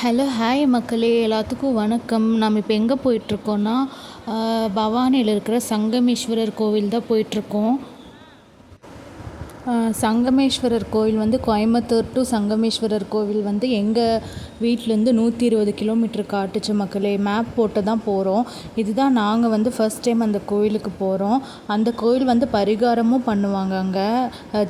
Hello hi மக்களே. எல்லாத்துக்கும் வணக்கம். நம்ம இப்போ எங்கே போயிட்டுருக்கோன்னா பவானியில் இருக்கிற சங்கமேஸ்வரர் கோவில் தான் போயிட்டுருக்கோம். சங்கமேஸ்வரர் கோவில் வந்து கோயம்புத்தூர் டு சங்கமேஸ்வரர் கோவில் வந்து எங்கள் வீட்டிலேருந்து நூற்றி இருபது கிலோமீட்டர் காட்டுச்சு மக்களே. மேப் போட்டு தான் போகிறோம் இதுதான் நாங்கள் வந்து ஃபஸ்ட் டைம் அந்த கோவிலுக்கு போகிறோம் அந்த கோயில் வந்து பரிகாரமும் பண்ணுவாங்க அங்கே.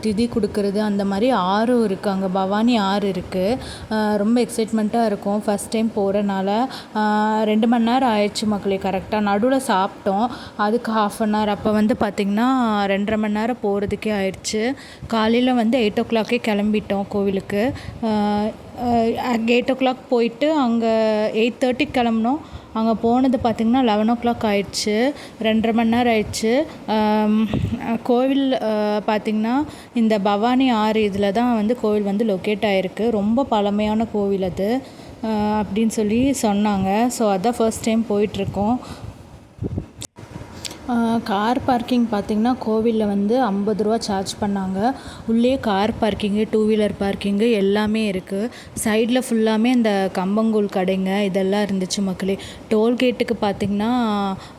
திதி கொடுக்கறது அந்த மாதிரி ஆறும் இருக்குது அங்கே பவானி ஆறு இருக்குது ரொம்ப எக்ஸைட்மெண்ட்டாக இருக்கும். ஃபஸ்ட் டைம் போகிறனால ரெண்டு மணி நேரம் ஆயிடுச்சு மக்களே. கரெக்டாக நடுவில் சாப்பிட்டோம். அதுக்கு ஹாஃப் அன் ஹவர் அப்போ வந்து பார்த்திங்கன்னா ரெண்டரை மணி நேரம் போகிறதுக்கே ஆயிடுச்சு. காலையில் வந்து எயிட் ஓ கிளாக்கே கிளம்பிட்டோம் கோவிலுக்கு. எயிட் ஓ கிளாக் போயிட்டு அங்கே எயிட் தேர்ட்டிக்கு கிளம்புனோம். அங்கே போனது பார்த்திங்கன்னா லெவன் ஓ கிளாக் ஆயிடுச்சு. ரெண்டரை மணி நேரம் ஆயிடுச்சு. கோவில் பார்த்திங்கன்னா இந்த பவானி ஆறு இதில் தான் வந்து கோவில் வந்து லொக்கேட் ஆகிருக்கு ரொம்ப பழமையான கோவில் அது. அப்படின்னு சொல்லி சொன்னாங்க. ஸோ அதான் ஃபர்ஸ்ட் டைம் போயிட்டுருக்கோம் கார் பார்க்கிங் பார்த்திங்கன்னா கோவிலில் வந்து ஐம்பது ரூபா சார்ஜ் பண்ணாங்க. உள்ளே car parking two wheeler parking எல்லாமே இருக்குது சைடில் ஃபுல்லாமே இந்த கம்பங்கூழ் கடைங்க இதெல்லாம் இருந்துச்சு மக்களே. டோல்கேட்டுக்கு பார்த்திங்கன்னா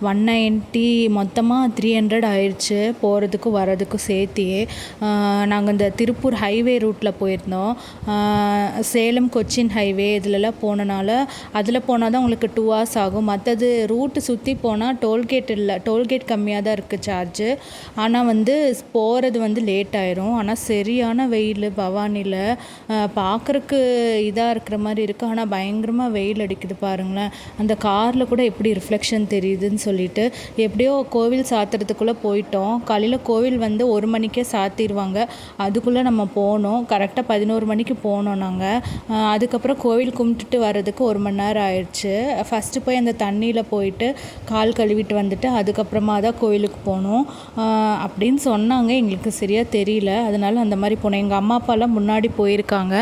ஒன் நைன்ட்டி மொத்தமாக த்ரீ ஹண்ட்ரட் ஆயிடுச்சு. போகிறதுக்கும் வரதுக்கும் சேர்த்தியே. நாங்கள் இந்த திருப்பூர் ஹைவே ரூட்டில் போயிருந்தோம். சேலம் கொச்சின் ஹைவே இதிலலாம் போனனால அதில் போனால் தான் உங்களுக்கு டூ ஹவர்ஸ் ஆகும். மற்றது ரூட்டு சுற்றி போனால் டோல்கேட் இல்லை டோல்கேட் ரேட் கம்மியாக தான் இருக்குது சார்ஜு ஆனால் வந்து போகிறது வந்து லேட் ஆயிரும். ஆனால் சரியான வெயில் பவானியில் பார்க்குறக்கு இதாக இருக்கிற மாதிரி இருக்குது ஆனால் பயங்கரமாக வெயில் அடிக்குது பாருங்களேன். அந்த காரில் கூட எப்படி ரிஃப்ளெக்ஷன் தெரியுதுன்னு சொல்லிட்டு எப்படியோ கோவில் சாத்துறதுக்குள்ளே போயிட்டோம். காலையில் கோவில் வந்து ஒரு மணிக்கே சாத்திடுவாங்க அதுக்குள்ளே நம்ம போனோம். கரெக்டாக பதினோரு மணிக்கு போனோம் நாங்கள் அதுக்கப்புறம் கோவில் கும்பிட்டுட்டு வர்றதுக்கு ஒரு மணி நேரம் ஆயிடுச்சு. ஃபஸ்ட்டு போய் அந்த தண்ணியில் போயிட்டு கால் கழுவிட்டு வந்துட்டு அதுக்கப்புறமா மாதா தான் கோயிலுக்கு போனோம். அப்படின்னு சொன்னாங்க. எங்களுக்கு சரியாக தெரியல. அதனால் அந்த மாதிரி போனோம். எங்கள் அம்மா அப்பாலாம் முன்னாடி போயிருக்காங்க.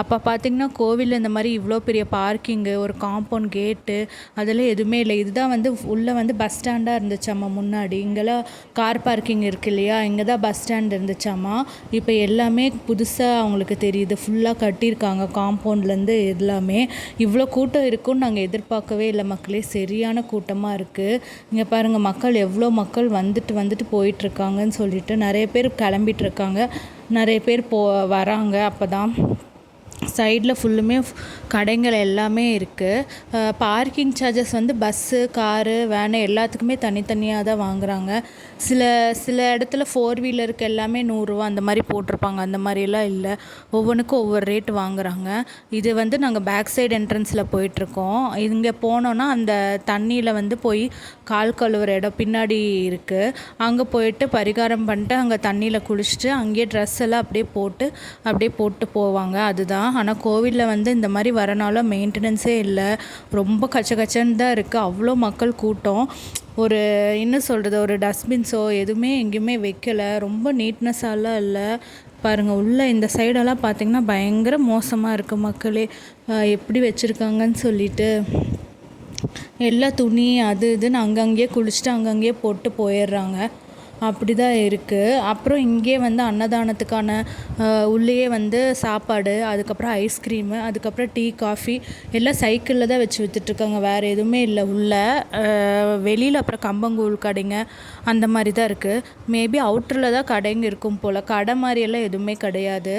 அப்போ பார்த்திங்கன்னா கோவிலில் இந்த மாதிரி இவ்வளோ பெரிய பார்க்கிங்கு ஒரு காம்பவுண்ட் கேட்டு அதெல்லாம் எதுவுமே இல்லை. இதுதான் வந்து உள்ளே வந்து பஸ் ஸ்டாண்டாக இருந்துச்சாம்மா முன்னாடி. இங்கெல்லாம் கார் பார்க்கிங் இருக்கு இல்லையா? இங்கே தான் பஸ் ஸ்டாண்ட் இருந்துச்சாம்மா. இப்போ எல்லாமே புதுசாக அவங்களுக்கு தெரியுது. ஃபுல்லாக கட்டியிருக்காங்க காம்பவுண்ட்லேருந்து எல்லாமே. இவ்வளோ கூட்டம் இருக்கும்னு நாங்கள் எதிர்பார்க்கவே இல்லை மக்களே. சரியான கூட்டமாக இருக்குது இங்கே பாருங்கள் மக்கள் எவ்வளோ எவ்வளோ மக்கள் வந்துட்டு வந்துட்டு போயிட்டுருக்காங்கன்னு சொல்லிட்டு நிறைய பேர் கிளம்பிட்டுருக்காங்க. நிறைய பேர் போ வராங்க. அப்போ தான் சைடில் ஃபுல்லுமே கடைங்கள் எல்லாமே இருக்குது பார்க்கிங் சார்ஜஸ் வந்து பஸ்ஸு காரு வேனு எல்லாத்துக்குமே தனித்தனியாக தான் வாங்குகிறாங்க சில சில இடத்துல ஃபோர் வீலருக்கு எல்லாமே நூறுரூவா அந்த மாதிரி போட்டிருப்பாங்க. அந்த மாதிரிலாம் இல்லை. ஒவ்வொன்றுக்கும் ஒவ்வொரு ரேட் வாங்குகிறாங்க இது வந்து நாங்கள் பேக் சைடு என்ட்ரன்ஸில் போயிட்டுருக்கோம். இங்கே போனோன்னா அந்த தண்ணியில் வந்து போய் கால் கழுவுற இடம் பின்னாடி இருக்குது அங்கே போயிட்டு பரிகாரம் பண்ணிட்டு அங்கே தண்ணியில் குளிச்சுட்டு அங்கேயே ட்ரெஸ் எல்லாம் அப்படியே போட்டு அப்படியே போட்டு போவாங்க. அதுதான் ஆனால் கோவிலில் வந்து இந்த மாதிரி வரனால மெயின்டெனன்ஸே இல்லை. ரொம்ப கச்ச கச்சன்னு தான் இருக்குது அவ்வளோ மக்கள் கூட்டம். ஒரு என்ன சொல்கிறது ஒரு டஸ்ட்பின்ஸோ எதுவுமே எங்கேயுமே வைக்கலை. ரொம்ப நீட்னஸாலாம் இல்லை. பாருங்கள் உள்ளே இந்த சைடெல்லாம் பார்த்திங்கன்னா பயங்கர மோசமாக இருக்குது மக்களே. எப்படி வச்சுருக்காங்கன்னு சொல்லிட்டு. எல்லா துணி அது இதுன்னு அங்கங்கேயே குளிச்சுட்டு அங்கங்கேயே போட்டு போயிடுறாங்க. அப்படி தான் இருக்குது அப்புறம் இங்கே வந்து அன்னதானத்துக்கான உள்ளேயே வந்து சாப்பாடு அதுக்கப்புறம் ஐஸ்கிரீமு அதுக்கப்புறம் டீ காஃபி எல்லாம் சைக்கிளில் தான் வச்சு விற்றுட்ருக்காங்க வேறு எதுவுமே இல்லை உள்ளே. வெளியில் அப்புறம் கம்பங்கூழ் கடைங்க அந்த மாதிரி தான் இருக்குது மேபி அவுட்டரில் தான் கடைங்க இருக்கும் போல். கடை மாதிரியெல்லாம் எதுவுமே கிடையாது.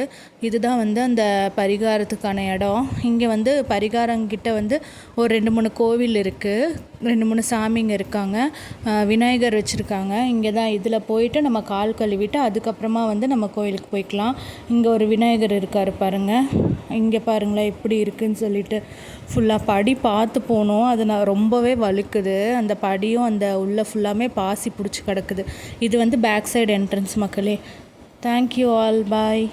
இதுதான் வந்து அந்த பரிகாரத்துக்கான இடம். இங்கே வந்து பரிகாரங்கிட்ட வந்து ஒரு ரெண்டு மூணு கோவில் இருக்குது ரெண்டு மூணு சாமிங்க இருக்காங்க. விநாயகர் வச்சுருக்காங்க. இங்கே தான் இதில் போயிட்டு நம்ம கால் கழுவிட்டு அதுக்கப்புறமா வந்து நம்ம கோயிலுக்கு போய்க்கலாம். இங்கே ஒரு விநாயகர் இருக்கார் பாருங்கள் இங்கே பாருங்களேன் எப்படி இருக்குன்னு சொல்லிட்டு ஃபுல்லாக படி பார்த்து போனோம். அது நான் ரொம்பவே வழுக்குது. அந்த படியும் அந்த உள்ளே ஃபுல்லாமே பாசி பிடிச்சி கிடக்குது. இது வந்து பேக் சைடு என்ட்ரன்ஸ் மக்களே. Thank you all bye